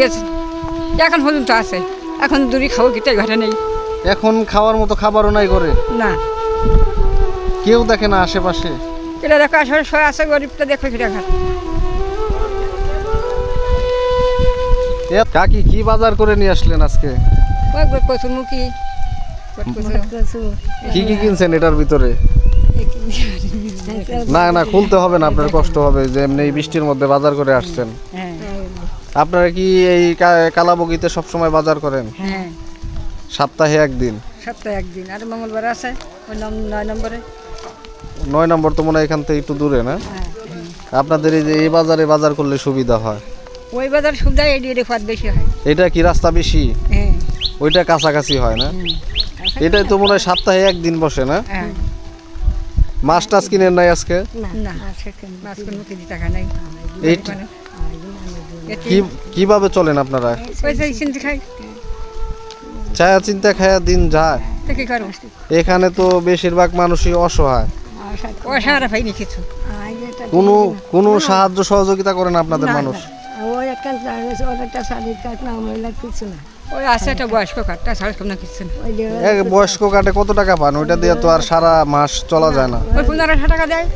গেছে এখন পর্যন্ত আছে। এখন দূরে খাব কিটাই ঘরে নেই। এখন খাওয়ার মতো খাবারও নাই করে না। কেউ দেখে না আশেপাশে? এটা দেখো আসলে সবাই আছে গরিবটা দেখো কিটা ঘর এ কাকি কি বাজার করে নিয়ে আসলেন আজকে? ওই কচুর মুখি কি কি কিনছেন এটার ভিতরে? না না খুলতে হবে না আপনার কষ্ট হবে যে এমনি বৃষ্টির মধ্যে বাজার করে আসছেন। হ্যাঁ। আপনারা কি এই কালাবগিতে সবসময় বাজার করেন? হ্যাঁ। সপ্তাহে একদিন? সপ্তাহে একদিন। আর মঙ্গলবার আছে? ওই নম- নয় নম্বরে? নয় নম্বর তো মনে হয় এখান থেকে একটু দূরে না? হ্যাঁ আপনাদের এই যে এই বাজারে বাজার করলে সুবিধা হয়? ওই বাজার সুবিধা এই দিয়ে বেশি হয়। এটা কি রাস্তা বেশি? হ্যাঁ। ওইটা কাছাকাছি হয় না? এটাই তো মনে হয় সপ্তাহে একদিন বসে না? হ্যাঁ। মাছ টাছ কিনেন নাই আজকে? না না মাছ কোনো টাকা নাই। কি কীভাবে চলেন আপনারা? ছায়া চিন্তা খায়া দিন যায়। এখানে তো বেশিরভাগ মানুষই অসহায়। কোনো কোনো সাহায্য সহযোগিতা করেন আপনাদের মানুষ? ওই একটা একটা শাড়ির কাজ না মহিলা কিছু না। ওই আছে একটা বয়স্ক কিছু বয়স্ক কাটে কত টাকা পান? ওইটা দিয়ে তো আর সারা মাস চলা যায় না। ওই পনেরোশো টাকা দেয়।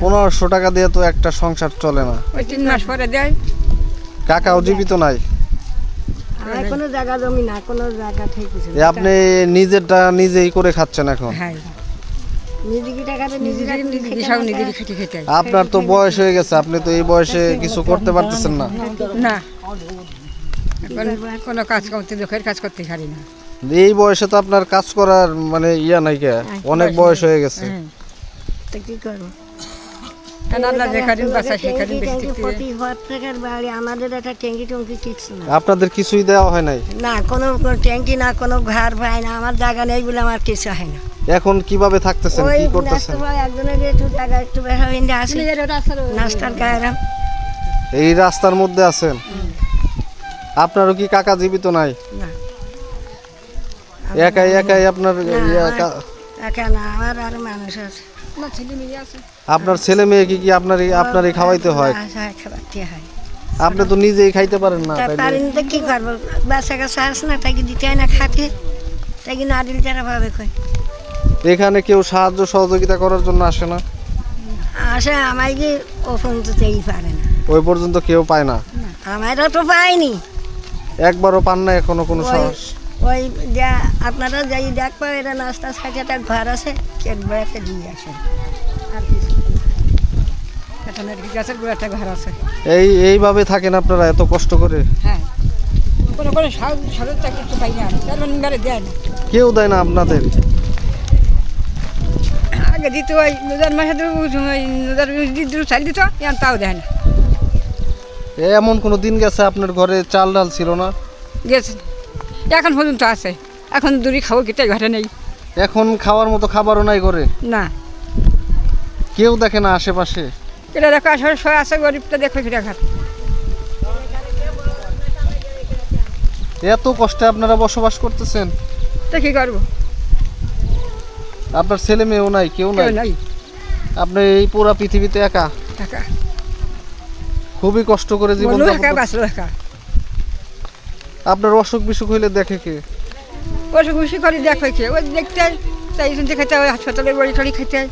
পনেরোশো টাকা দিয়ে তো একটা সংসার চলে না। ওই তিন মাস পরে দেয়। কাকাও জীবিত নাই? আর কোনো জায়গা জমি না কোনো জায়গা ঠিক এ আপনি নিজেরটা নিজেই করে খাচ্ছেন এখন? হ্যাঁ। হয়। আপনার তো বয়স হয়ে গেছে আপনি তো এই বয়সে কিছু করতে পারতেছেন না। না। কোনো কাজ করতে লোকের কাজ করতে পারি না। এই বয়সে তো আপনার কাজ করার মানে ইয়া নাই কে অনেক বয়স হয়ে গেছে। হ্যাঁ। তো কি করব? আপনাদের কিছুই দেওয়া হয় নাই? না কোনো ট্যাঙ্কি না কোনো ঘর ভাই না আমার জায়গা নেই বলে আমার কিছু হয় না। এখন কীভাবে থাকতেছেন কি করতেছেন? এই রাস্তার মধ্যে আছেন? আপনারও কি কাকা জীবিত নাই? না। একাই একাই আপনার কা- একা না আমার আরও মানুষ আছে। না ছেলে মেয়ে আছে? আপনার ছেলে মেয়ে কি কি আপনারই আপনারই খাওয়াইতে হয়? হয় হয়। আপনি তো নিজেই খাইতে পারেন না পারিনি তো কি করব? বাচ্চা কাছে আসে না তাকে দিতে হয় না খাতে তাকে না দিলে তারা ভাবে কই এখানে কেউ সাহায্য সহযোগিতা করার জন্য আসে না? আসে আমায় কি ও পর্যন্ত যেই পারে না। ওই পর্যন্ত কেউ পায় না? আমারও তো পাইনি একবারও পান না এখনও কোনো সাহস? ওই যা আপনারা যাই দেখব এরা নাস্তা সাথে একটা ঘর আছে কেক বেড়াতে দিয়ে আসেন। আর কিছু না। একটা নারকেল গাছের একটা ঘর আছে। এই এইভাবে থাকেন আপনারা এত কষ্ট করে? হ্যাঁ। কোনো কোনো সরল চাকরি তো পাই না তেমন দেয় না। কেউ দেয় না আপনাদের? আগে দিত ওই নজার মাসে নজার দিত চাল দিত তাও দেয় না। এমন কোনো দিন গেছে আপনার ঘরে চাল ডাল ছিল না? গেছে। এখন পর্যন্ত আছে। এখন দূরে খাব কিটাই ঘরে নেই। এখন খাওয়ার মতো খাবারও নাই করে না। কেউ দেখে না আশেপাশে? এটা দেখো আসলে সবাই আছে গরিবটা দেখো কিটা ঘর এত কষ্টে আপনারা বসবাস করতেছেন? তো কি করব? আপনার ছেলে মেয়েও নাই কেউ নাই? নাই। আপনি এই পুরা পৃথিবীতে একা? টাকা খুবই কষ্ট করে জীবন একা বাঁচলো একা। আপনার অসুখ বিসুখ হইলে দেখে কে? অসুখ বিসুখ করে দেখে কে? ওই দেখতে তাই শুনতে খেতে হয় হাসপাতালে বড়ি টড়ি খেতে হয়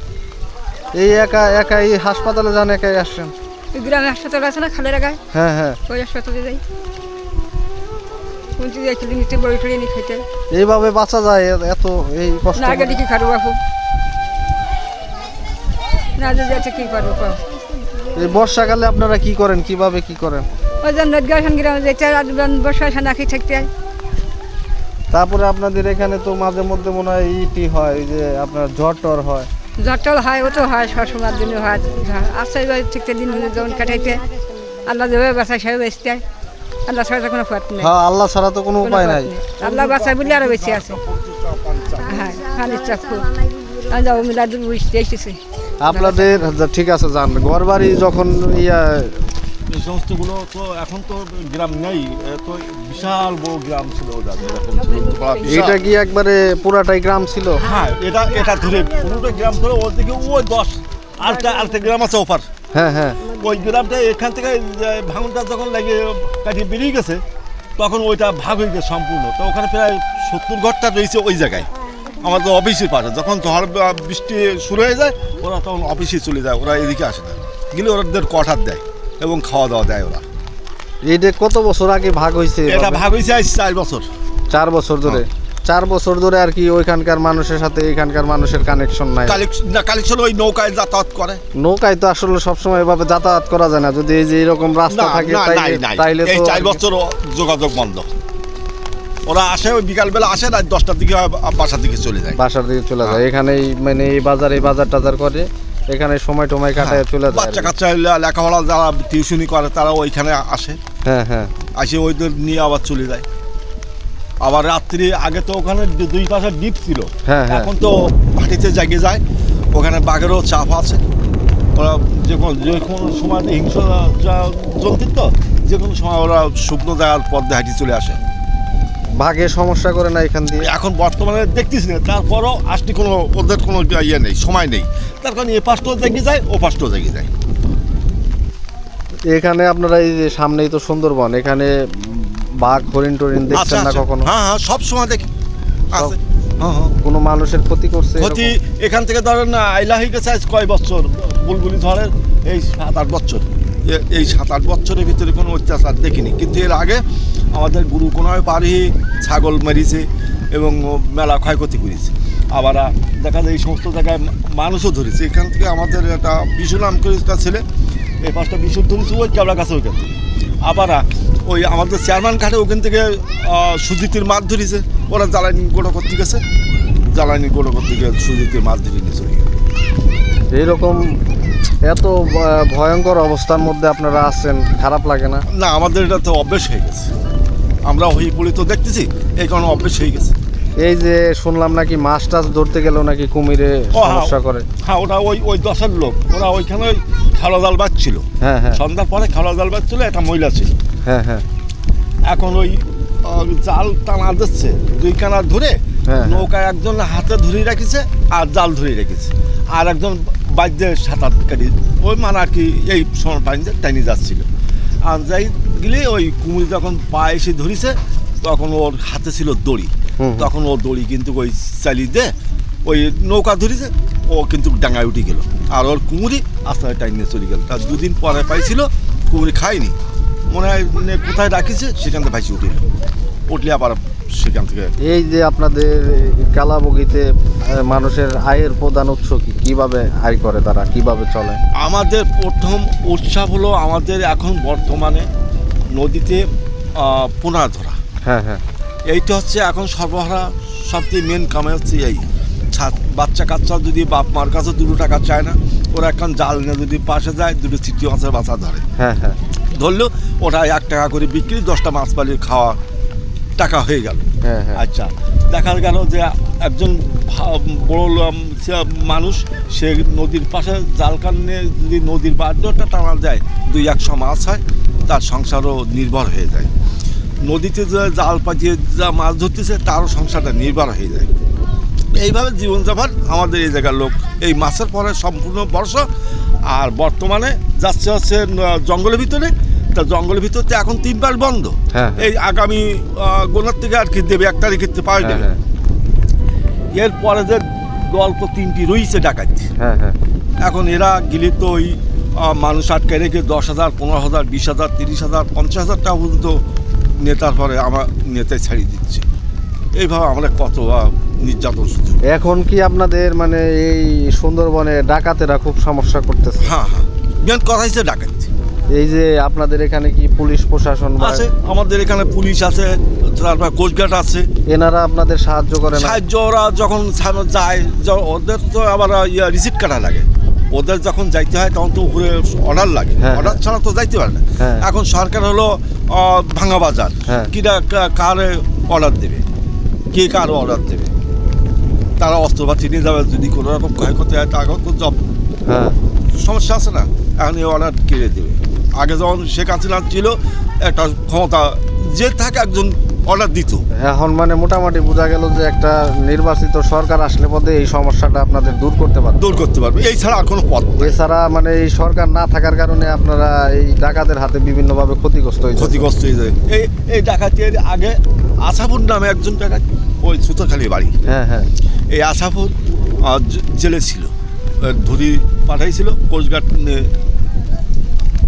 এই একা একা এই হাসপাতালে যান একাই আসছেন ওই গ্রামে হাসপাতাল আছে না খালের গায়ে হ্যাঁ হ্যাঁ। ওই হাসপাতালে যাই। যে একদিন নিতে বড়ি টড়ি নিয়ে খেতে। এইভাবে বাঁচা যায় এত এই কষ্ট না আগে করে? দেখি খারু বাপু? না যদি আছে কি করব এই বর্ষাকালে আপনারা কি করেন? কীভাবে কি করেন? ওই জন্য নদগাছান গ্রামে যেতে আর নাকি থাকতে হয় তারপরে আপনাদের এখানে তো মাঝে মধ্যে মনে হয় ইটি হয় যে আপনার জ্বর টর হয়। জটল হয় ও তো হয় সবসময়ের জন্য হয় আসছে ঠিক দিন যেমন কাটাইতে। আল্লাহ যেভাবে বাসায় সেভাবে বেঁচতে হয় আল্লাহ ছাড়া তো কোনো পথ নেই। হ্যাঁ আল্লাহ ছাড়া তো কোনো উপায় নাই। আল্লাহ বাসায় বলে আরও বেশি আছে। হ্যাঁ খালি চাকু। আমি যাব মিলা দূর বুঝতে এসেছি। আপনাদের ঠিক আছে যান। ঘর বাড়ি যখন ইয়া এই সমস্তগুলো তো এখন তো গ্রাম নেই তো বিশাল বড় গ্রাম ছিল ওদের এরকম ছিল। এটা কি একবারে পুরাটাই গ্রাম ছিল? হ্যাঁ এটা এটা ধরে পুরোটা গ্রাম ধরে ওদিকে ওই দশ আরেকটা আরেকটা গ্রাম আছে ওপার। হ্যাঁ হ্যাঁ। ওই গ্রামটা এখান থেকে ভাঙনটা যখন লাগে কাটিয়ে বেরিয়ে গেছে তখন ওইটা ভাগ হয়ে গেছে সম্পূর্ণ। তো ওখানে প্রায় সত্তর ঘরটা রয়েছে ওই জায়গায়। আমাদের অফিসের পাশে যখন ঝড় বৃষ্টি শুরু হয়ে যায় ওরা তখন অফিসে চলে যায় ওরা এদিকে আসে না। গেলে ওদের কঠার দেয়। এবং খাওয়া দাওয়া দেয় ওরা। এইটা কত বছর আগে ভাগ হয়েছে এটা ভাগ হয়েছে আজ চার বছর। চার বছর ধরে? চার বছর ধরে আর কি ওইখানকার মানুষের সাথে এখানকার মানুষের কানেকশন নাই। কালেকশন না ওই নৌকায় যাতায়াত করে। নৌকায় তো আসলে সবসময় এভাবে যাতায়াত করা যায় না। যদি এই যে এরকম রাস্তা থাকে না তাইলে এই চার বছর যোগাযোগ বন্ধ। ওরা আসে ওই বিকালবেলা আসে রাত দশটার দিকে বাসার দিকে চলে যায়। বাসার দিকে চলে যায়। এখানেই মানে এই বাজার এই বাজার টাজার করে। এখানে সময় টময় কাটায় চলে যায় বাচ্চা। কাচ্চা লেখাপড়া যারা টিউশনি করে তারা ওইখানে আসে। হ্যাঁ হ্যাঁ। আসে ওইদের নিয়ে আবার চলে যায়। আবার রাত্রি আগে তো ওখানে দুই পাশে ডিপ ছিল। হ্যাঁ, হ্যাঁ। এখন তো ভাটিতে জাগে যায়। ওখানে বাঘেরও চাপ আছে। ওরা যে কোনো যে কোনো সময় হিংস জন্তুর তো যে কোনো সময় ওরা শুকনো জায়গার পথে হাঁটি চলে আসে। ভাগে সমস্যা করে না এখান দিয়ে। এখন বর্তমানে দেখতেছি না তারপরও আসতে কোনো ওদের কোনো ইয়ে নেই সময় নেই। তার কারণে এ পাশটাও জেগে যায় ও পাশটাও জেগে যায়। এখানে আপনারা এই যে সামনেই তো সুন্দরবন এখানে বাঘ হরিণ দেখছেন আচ্ছা, না আচ্ছা। কখনো? হ্যাঁ হ্যাঁ সব সময় দেখি। আছে। হ্যাঁ হ্যাঁ। কোনো মানুষের ক্ষতি করছে ক্ষতি এখান থেকে ধরেন না আইলা হয়ে গেছে আজ কয় বছর? বুলবুলি ঝড়ের এই সাত আট বছর। এই সাত আট বছরের ভিতরে কোনো অত্যাচার দেখিনি। কিন্তু এর আগে আমাদের গুরু কোনায় পারি ছাগল মেরেছে এবং মেলা ক্ষয়ক্ষতি করেছে। আবার দেখা যায় এই সমস্ত জায়গায় মানুষও ধরেছে। এখান থেকে আমাদের একটা বিশু নাম করে একটা ছেলে এই পাঁচটা বিশু ধরেছে ওই কেবলা গাছে ওইখান থেকে। আবার ওই আমাদের চেয়ারম্যান ঘাটে ওখান থেকে সুজিতির মাছ ধরেছে। ওরা জ্বালানি গোটা করতে গেছে। জ্বালানি গোটা করতে গিয়ে সুজিতির মাছ ধরে নিয়ে চলে গেল। এইরকম এত ভয়ঙ্কর অবস্থার মধ্যে আপনারা আছেন খারাপ লাগে না? না আমাদের এটা তো অভ্যেস হয়ে গেছে। আমরা হই পড়ি তো দেখতেছি এই কারণে অভ্যেস হয়ে গেছে। এই যে শুনলাম নাকি মাছ টাছ ধরতে গেলেও নাকি কুমিরে হ্যাঁ। সমস্যা করে। হ্যাঁ ওটা ওই ওই দশের লোক ওরা ওইখানে ওই খালা জাল বাজছিল হ্যাঁ হ্যাঁ। সন্ধ্যার পরে খালা জাল বাজছিল একটা মহিলা ছিল। হ্যাঁ হ্যাঁ। এখন ওই জাল টানা দিচ্ছে দুই কানা ধরে হ্যাঁ। নৌকায় একজন হাতে ধরে রেখেছে আর জাল ধরে রেখেছে। আর একজন বাদ্যে সাঁতার কাটি ওই মানে আর কি এই সময় পানিতে টাইনি যাচ্ছিল। আর যাই গেলে ওই কুমির যখন পা এসে ধরিছে তখন ওর হাতে ছিল দড়ি। তখন ওর দড়ি কিন্তু ওই চালিয়ে দে ওই নৌকা ধরেছে ও কিন্তু ডাঙায় উঠে গেল। আর ওর কুমুরি আস্তে আস্তে টাইম নিয়ে চলে গেল। তার দুদিন পরে পাইছিল কুমুরি খায়নি। মনে হয় কোথায় রাখিছে সেখান থেকে ভাইসি উঠে উঠলে আবার সেখান থেকে এই যে আপনাদের কালাবগিতে মানুষের আয়ের প্রধান উৎস কি? কীভাবে আয় করে তারা? কীভাবে চলে? আমাদের প্রথম উৎসব হলো আমাদের এখন বর্তমানে নদীতে পোনা ধরা। হ্যাঁ হ্যাঁ। এইটা হচ্ছে এখন সর্বহারা সবচেয়ে মেন কামে হচ্ছে এই ছাত বাচ্চা কাচ্চা যদি বাপ মার কাছে দুটো টাকা চায় না ওরা এখন জাল নিয়ে যদি পাশে যায় দুটো চিঠি মাছের বাচ্চা ধরে। হ্যাঁ হ্যাঁ। ধরলেও ওটা এক টাকা করে বিক্রি দশটা মাছ পালিয়ে খাওয়া টাকা হয়ে গেল। হ্যাঁ হ্যাঁ। আচ্ছা দেখা গেল যে একজন বড় মানুষ সে নদীর পাশে জাল কানে যদি নদীর বাদ্যটা টানা যায় দুই একশো মাছ হয়। তার সংসারও নির্ভর হয়ে যায়। নদীতে যে জাল পাতিয়ে যা মাছ ধরতেছে তারও সংসারটা নির্ভর হয়ে যায়। এইভাবে জীবনযাপন আমাদের এই জায়গার লোক। এই মাছের পরে সম্পূর্ণ বর্ষা আর বর্তমানে যাচ্ছে হচ্ছে জঙ্গলের ভিতরে। তা জঙ্গলের ভিতরে তো এখন তিনবার বন্ধ। হ্যাঁ। এই আগামী গোনার থেকে আর কি দেবে এক তারিখের থেকে পাওয়া হ্যাঁ যাবে। হ্যাঁ এরপরে যে গল্প তিনটি রয়েছে ডাকাতি। হ্যাঁ হ্যাঁ। এখন এরা গেলে তো ওই মানুষ আটকে রেখে দশ হাজার পনেরো হাজার বিশ হাজার তিরিশ হাজার পঞ্চাশ হাজার টাকা পর্যন্ত নেতার পরে আমার নেতায় ছাড়িয়ে দিচ্ছে। এইভাবে আমরা কত নির্যাতন এখন কি আপনাদের মানে এই সুন্দরবনে ডাকাতেরা খুব সমস্যা করতেছে? হ্যাঁ হ্যাঁ। মেন কথা হচ্ছে ডাকাতি। এই যে আপনাদের এখানে কি পুলিশ প্রশাসন আছে আমাদের এখানে পুলিশ আছে তারপর কোস্টগার্ড আছে। এনারা আপনাদের সাহায্য করে সাহায্য ওরা যখন যায় ওদের তো আবার ইয়ে রিসিপ্ট কাটা লাগে। ওদের যখন যাইতে হয় তখন তো উপরে অর্ডার লাগে। হ্যাঁ, অর্ডার ছাড়া তো যাইতে পারে না। হ্যাঁ। এখন সরকার হলো ভাঙা বাজার। হ্যাঁ। কিরা কারে অর্ডার দেবে? কে কার অর্ডার দেবে? তারা অস্ত্রপাতি নিয়ে যাবে যদি কোনো রকম ক্ষয়ক্ষতি হয় তাকেও তো জব। হ্যাঁ। সমস্যা আছে না? এখন এই অর্ডার কেড়ে দেবে। আগে যখন শেখ হাসিনা ছিল একটা ক্ষমতা যে থাকে একজন অর্ডার দিত। এখন মানে মোটামুটি বোঝা গেল যে একটা নির্বাচিত সরকার আসলে পদে এই সমস্যাটা আপনাদের দূর করতে পারবে। দূর করতে পারবে। এই ছাড়া আর কোনো পথ এছাড়া মানে এই সরকার না থাকার কারণে আপনারা এই ডাকাতের হাতে বিভিন্নভাবে ক্ষতিগ্রস্ত হয়েছে। ক্ষতিগ্রস্ত হয়ে যায় এই এই ডাকাতের আগে আশাপুর নামে একজন ডাকাত ওই সুতোখালি বাড়ি। হ্যাঁ হ্যাঁ। এই আশাপুর জেলে ছিল। ধরি পাঠাইছিল কোস্টগার্ড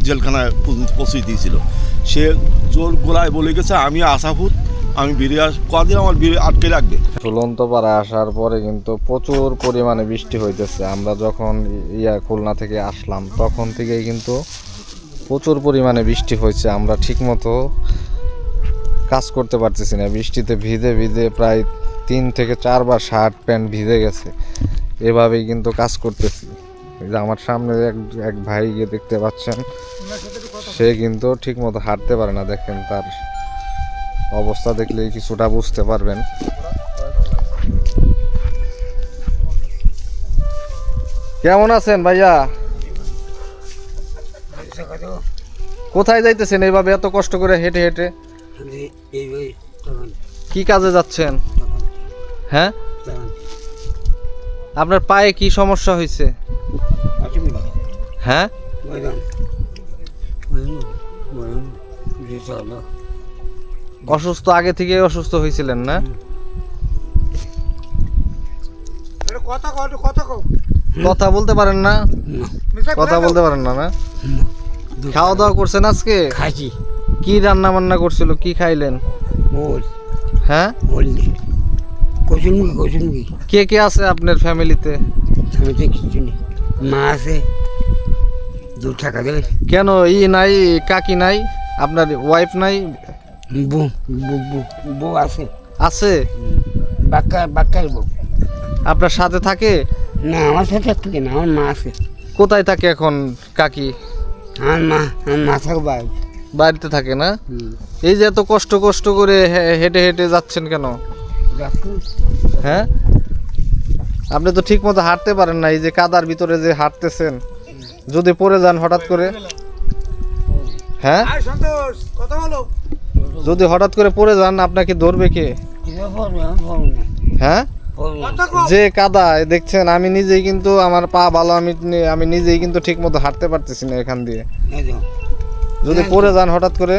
জেলখানায় পৌঁছে দিয়েছিল। সে জোর গোলায় বলে গেছে আমি আশাপুর আমি বেরিয়ে আস কদিন আমার বেরিয়ে আটকে রাখবে। ঝুলন্ত পাড়া আসার পরে কিন্তু প্রচুর পরিমাণে বৃষ্টি হইতেছে। আমরা যখন ইয়া খুলনা থেকে আসলাম, তখন থেকেই কিন্তু প্রচুর পরিমাণে বৃষ্টি হয়েছে আমরা ঠিকমতো কাজ করতে পারতেছি না। বৃষ্টিতে ভিজে ভিজে প্রায় তিন থেকে চারবার শার্ট প্যান্ট ভিজে গেছে। এভাবেই কিন্তু কাজ করতেছি। যে আমার সামনে এক এক ভাইকে দেখতে পাচ্ছেন, সে কিন্তু ঠিকমতো হাঁটতে পারে না। দেখেন তার অবস্থা দেখলেই কিছুটা বুঝতে পারবেন। কেমন আছেন ভাইয়া? কোথায় যাইতেছেন এইভাবে এত কষ্ট করে হেঁটে হেঁটে? কি কাজে যাচ্ছেন? হ্যাঁ? আপনার পায়ে কি সমস্যা হয়েছে হ্যাঁ? অসুস্থ আগে থেকে অসুস্থ হয়েছিলেন না? কথা বলতে পারেন না? কথা বলতে পারেন না না? খাওয়া দাওয়া করছেন আজকে? খাসি কি রান্না বান্না করছিল কি খাইলেন? হ্যাঁ? কে কে আছে আপনার ফ্যামিলিতে? মা আছে কেন ই নাই কাকি নাই? আপনার ওয়াইফ নাই? বউ বউ বউ বউ আছে। আছে? বাক্কা বাক্কার বউ। আপনার সাথে থাকে? না আমার সাথে থাকে না আমার মা আছে। কোথায় থাকে এখন কাকি? আমার মা আমার মা থাকো বাড়ি। বাড়িতে থাকে না? এই যে এত কষ্ট কষ্ট করে হেঁটে হেঁটে যাচ্ছেন কেন? হ্যাঁ? আপনি তো ঠিক মতো হাঁটতে পারেন না এই যে কাদার ভিতরে যে হাঁটতেছেন। যদি পড়ে যান হঠাৎ করে। হ্যাঁ। যদি হঠাৎ করে পড়ে যান আপনাকে ধরবে কে? হ্যাঁ? যে কাদা দেখছেন আমি নিজেই কিন্তু আমার পা ভালো আমি আমি নিজেই কিন্তু ঠিক মতো হাঁটতে পারতেছি না এখান দিয়ে। যদি পড়ে যান হঠাৎ করে।